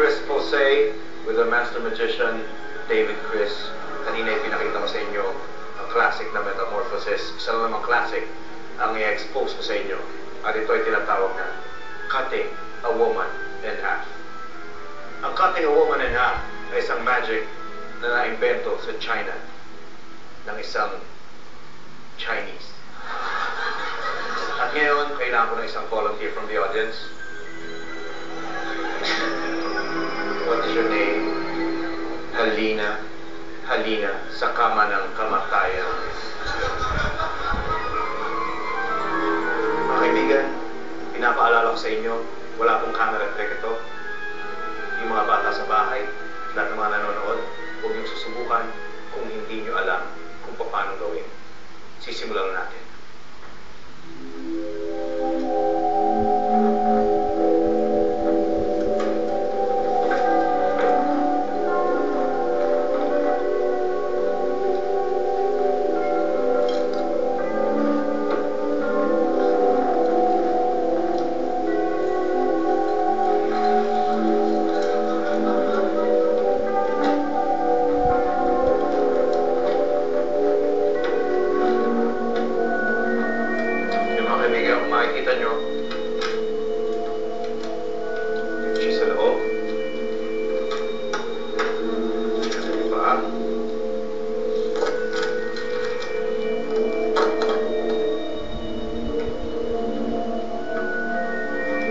Chris Jose with the master magician David Chris. Kanina ipinakita ko sa inyo ang classic na metamorphosis. Isa lang namang classic ang i-expose ko sa inyo. At ito ay tinatawag na cutting a woman in half. Ang cutting a woman in half ay isang magic na naimbento sa China ng isang Chinese. At ngayon, kailangan ko ng isang volunteer from the audience. What is your name? Halina. Halina sa kama ng kamatayan. Mga kaibigan, pinapaalala ko sa inyo, wala pong camera trick ito. Yung mga bata sa bahay, lahat ng mga nanonood, huwag niyong susubukan kung hindi niyo alam kung paano gawin. Sisimulan na natin.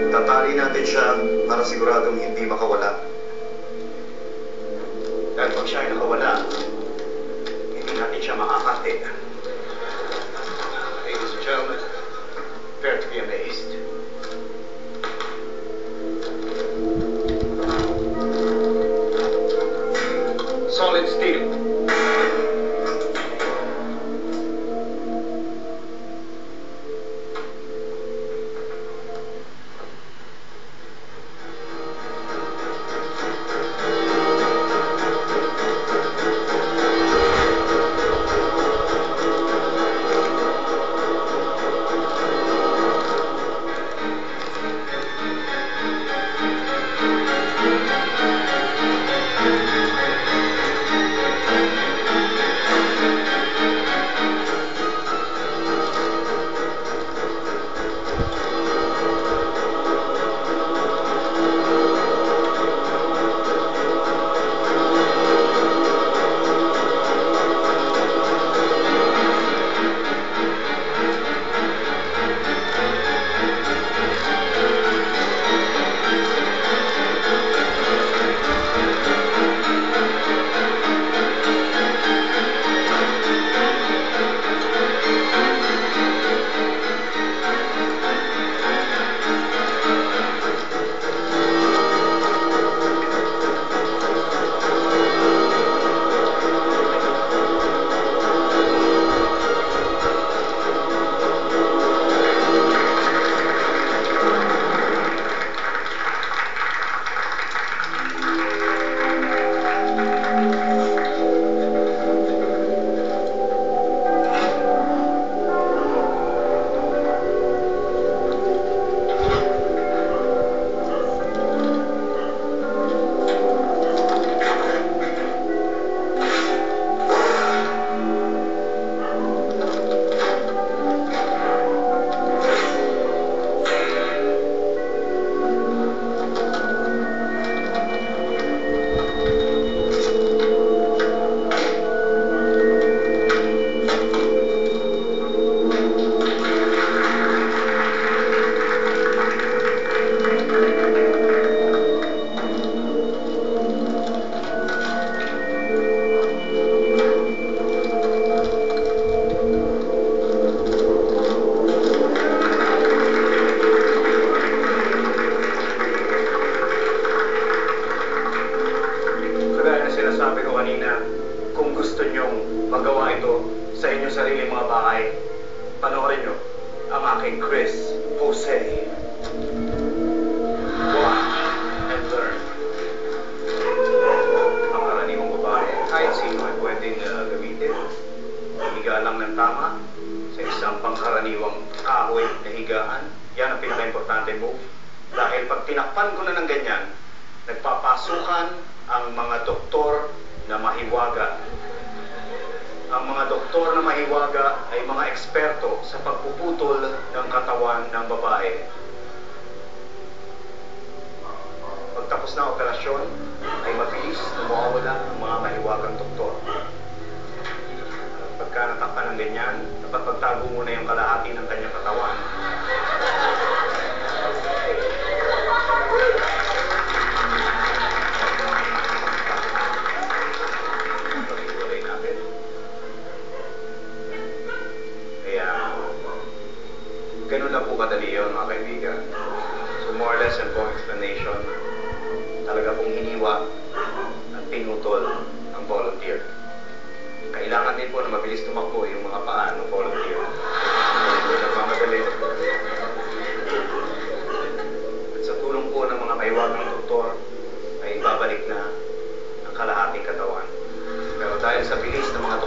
Tatali natin siya para siguradong hindi makawala. Dahil pag siya ay nakawala, hindi natin siya makakate. Na sinasabi ko kanina, kung gusto nyong magawa ito sa inyong sarili mga bahay, panoorin nyo ang aking Chris Jose. Watch and learn. Ang karaniwang babae, kahit sino ay pwedeng uh, gamitin. Higa lang ng tama sa isang pangkaraniwang kahoy na higaan. Yan ang pinaka-importante move. Dahil pag tinakpan ko na ng ganyan, nagpapasukan ang mga doktor na mahiwaga. Ang mga doktor na mahiwaga ay mga eksperto sa pagpuputol ng katawan ng babae. Pagtapos ng operasyon, ay mabilis na mawawala ang mga mahiwagang doktor. Pagka natakpan ng ganyan, dapat pagtago muna yung kalahati ng kanyang katawan. Ganun lang po kadali yun mga kaibigan. So more or less and po explanation, talaga pong hiniwa at pinutol ang volunteer. Kailangan din po na mabilis tumakbo yung mga paa ng volunteer. Hindi nagmamadali. At sa tulong po ng mga maiwagang doktor, ay babalik na ang kalahating katawan. Pero dahil sa bilis ng mga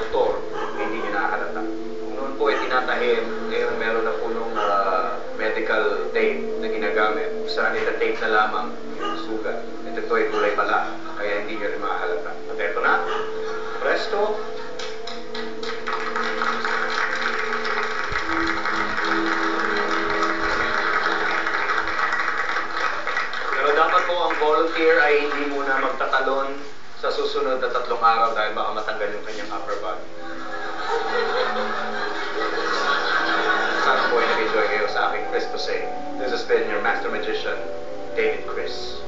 Ita-tape na lamang sugat. At ito ay kulay pala, kaya hindi nyo rin makahalata. At ito na, presto, Pero dapat po ang volunteer ay hindi muna magtatalon sa susunod na tatlong araw dahil baka matanggal yung kanyang upper body. Sana po ay nag-enjoy kayo sa aking Chris Jose. This has been your Master Magician, David Chris.